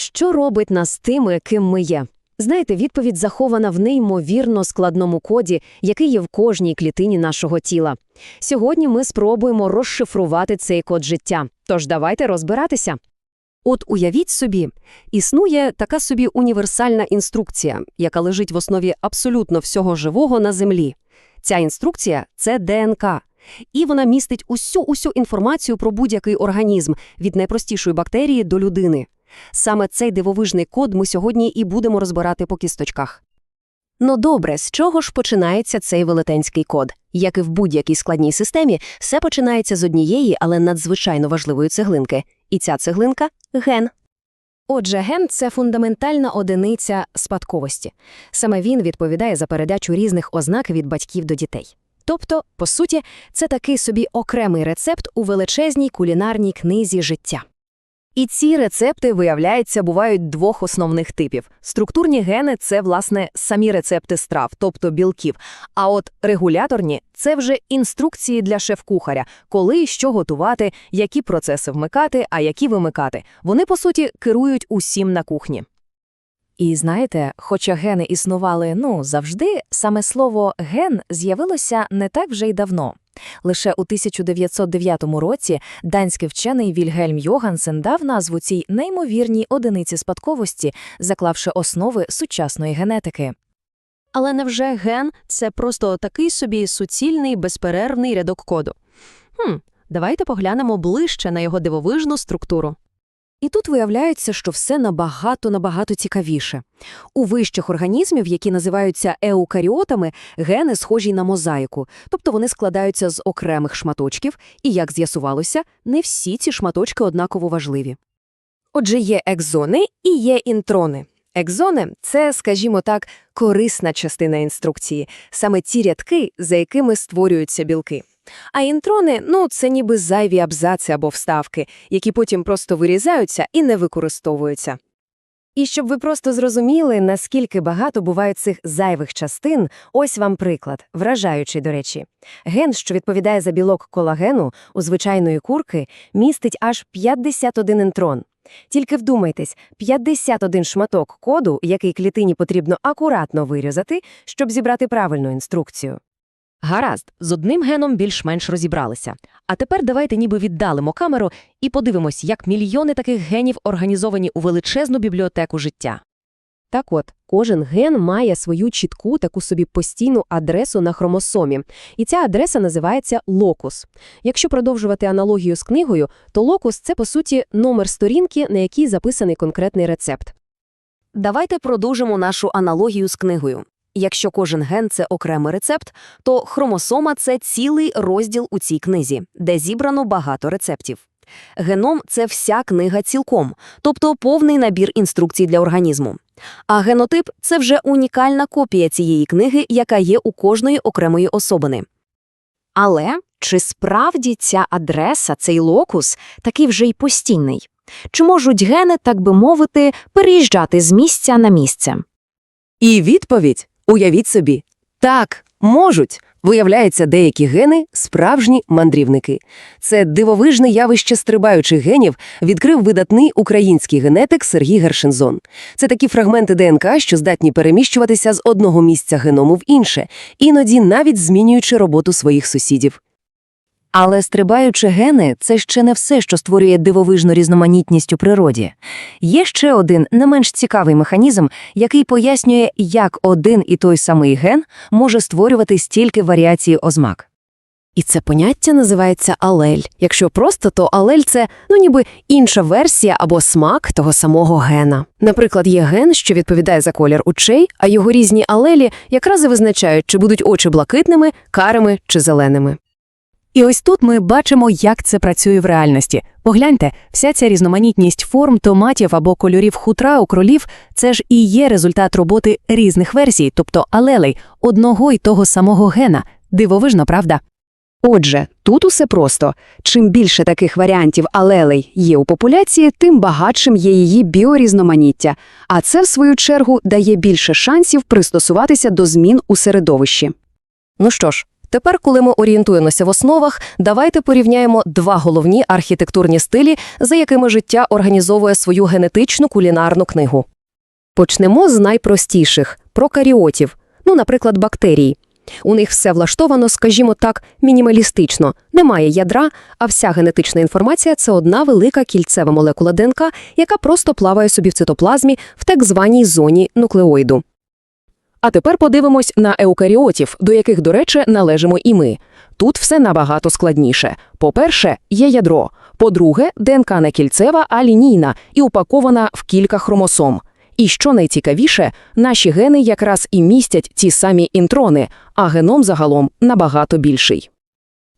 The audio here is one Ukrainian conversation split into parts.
Що робить нас тими, ким ми є? Знаєте, відповідь захована в неймовірно складному коді, який є в кожній клітині нашого тіла. Сьогодні ми спробуємо розшифрувати цей код життя. Тож давайте розбиратися. От уявіть собі, існує така собі універсальна інструкція, яка лежить в основі абсолютно всього живого на Землі. Ця інструкція – це ДНК. І вона містить усю усю інформацію про будь-який організм, від найпростішої бактерії до людини. Саме цей дивовижний код ми сьогодні і будемо розбирати по кісточках. Ну добре, з чого ж починається цей велетенський код? Як і в будь-якій складній системі, все починається з однієї, але надзвичайно важливої цеглинки. І ця цеглинка – ген. Отже, ген – це фундаментальна одиниця спадковості. Саме він відповідає за передачу різних ознак від батьків до дітей. Тобто, по суті, це такий собі окремий рецепт у величезній кулінарній книзі життя. І ці рецепти, виявляється, бувають двох основних типів. Структурні гени – це, власне, самі рецепти страв, тобто білків. А от регуляторні – це вже інструкції для шеф-кухаря, коли і що готувати, які процеси вмикати, а які вимикати. Вони, по суті, керують усім на кухні. І знаєте, хоча гени існували, ну, завжди, саме слово «ген» з'явилося не так вже й давно. Лише у 1909 році данський вчений Вільгельм Йогансен дав назву цій неймовірній одиниці спадковості, заклавши основи сучасної генетики. Але невже ген – це просто такий собі суцільний, безперервний рядок коду? Хм, давайте поглянемо ближче на його дивовижну структуру. І тут виявляється, що все набагато-набагато цікавіше. У вищих організмів, які називаються еукаріотами, гени схожі на мозаїку, тобто вони складаються з окремих шматочків, і, як з'ясувалося, не всі ці шматочки однаково важливі. Отже, є екзони і є інтрони. Екзони – це, скажімо так, корисна частина інструкції, саме ті рядки, за якими створюються білки. А інтрони, ну, це ніби зайві абзаци або вставки, які потім просто вирізаються і не використовуються. І щоб ви просто зрозуміли, наскільки багато буває цих зайвих частин, ось вам приклад, вражаючий, до речі. Ген, що відповідає за білок колагену, у звичайної курки, містить аж 51 інтрон. Тільки вдумайтесь, 51 шматок коду, який клітині потрібно акуратно вирізати, щоб зібрати правильну інструкцію. Гаразд, з одним геном більш-менш розібралися. А тепер давайте ніби віддалимо камеру і подивимось, як мільйони таких генів організовані у величезну бібліотеку життя. Так от, кожен ген має свою чітку таку собі постійну адресу на хромосомі, і ця адреса називається локус. Якщо продовжувати аналогію з книгою, то локус – це, по суті, номер сторінки, на якій записаний конкретний рецепт. Давайте продовжимо нашу аналогію з книгою. Якщо кожен ген – це окремий рецепт, то хромосома – це цілий розділ у цій книзі, де зібрано багато рецептів. Геном – це вся книга цілком, тобто повний набір інструкцій для організму. А генотип – це вже унікальна копія цієї книги, яка є у кожної окремої особини. Але чи справді ця адреса, цей локус, такий вже й постійний? Чи можуть гени, так би мовити, переїжджати з місця на місце? І відповідь уявіть собі так, можуть. Виявляється, деякі гени – справжні мандрівники. Це дивовижне явище стрибаючих генів відкрив видатний український генетик Сергій Гершензон. Це такі фрагменти ДНК, що здатні переміщуватися з одного місця геному в інше, іноді навіть змінюючи роботу своїх сусідів. Але стрибаючи гени – це ще не все, що створює дивовижну різноманітність у природі. Є ще один не менш цікавий механізм, який пояснює, як один і той самий ген може створювати стільки варіацій ознак. І це поняття називається алель. Якщо просто, то алель – це, ну ніби інша версія або смак того самого гена. Наприклад, є ген, що відповідає за колір очей, а його різні алелі якраз і визначають, чи будуть очі блакитними, карими чи зеленими. І ось тут ми бачимо, як це працює в реальності. Погляньте, вся ця різноманітність форм, томатів або кольорів хутра у кролів – це ж і є результат роботи різних версій, тобто алелей, одного й того самого гена. Дивовижно, правда? Отже, тут усе просто. Чим більше таких варіантів алелей є у популяції, тим багатшим є її біорізноманіття, а це, в свою чергу, дає більше шансів пристосуватися до змін у середовищі. Ну що ж, Тепер, коли ми орієнтуємося в основах, давайте порівняємо два головні архітектурні стилі, за якими життя організовує свою генетичну кулінарну книгу. Почнемо з найпростіших – прокаріотів, ну, наприклад, бактерій. У них все влаштовано, скажімо так, мінімалістично. Немає ядра, а вся генетична інформація – це одна велика кільцева молекула ДНК, яка просто плаває собі в цитоплазмі в так званій зоні нуклеоїду. А тепер подивимось на еукаріотів, до яких, до речі, належимо і ми. Тут все набагато складніше. По-перше, є ядро. По-друге, ДНК не кільцева, а лінійна і упакована в кілька хромосом. І що найцікавіше, наші гени якраз і містять ті самі інтрони, а геном загалом набагато більший.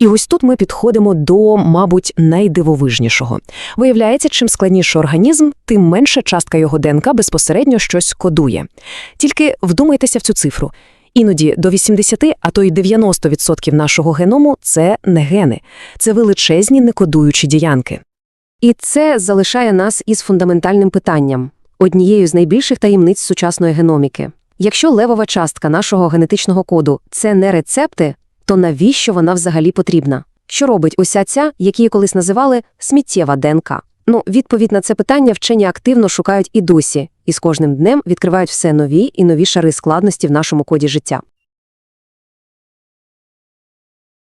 І ось тут ми підходимо до, мабуть, найдивовижнішого. Виявляється, чим складніший організм, тим менша частка його ДНК безпосередньо щось кодує. Тільки вдумайтеся в цю цифру. Іноді до 80, а то й 90% нашого геному – це не гени. Це величезні некодуючі діянки. І це залишає нас із фундаментальним питанням – однією з найбільших таємниць сучасної геноміки. Якщо левова частка нашого генетичного коду – це не рецепти, то навіщо вона взагалі потрібна? Що робить уся ця, які колись називали сміттєва ДНК? Ну, відповідь на це питання вчені активно шукають і досі, і з кожним днем відкривають все нові і нові шари складності в нашому коді життя.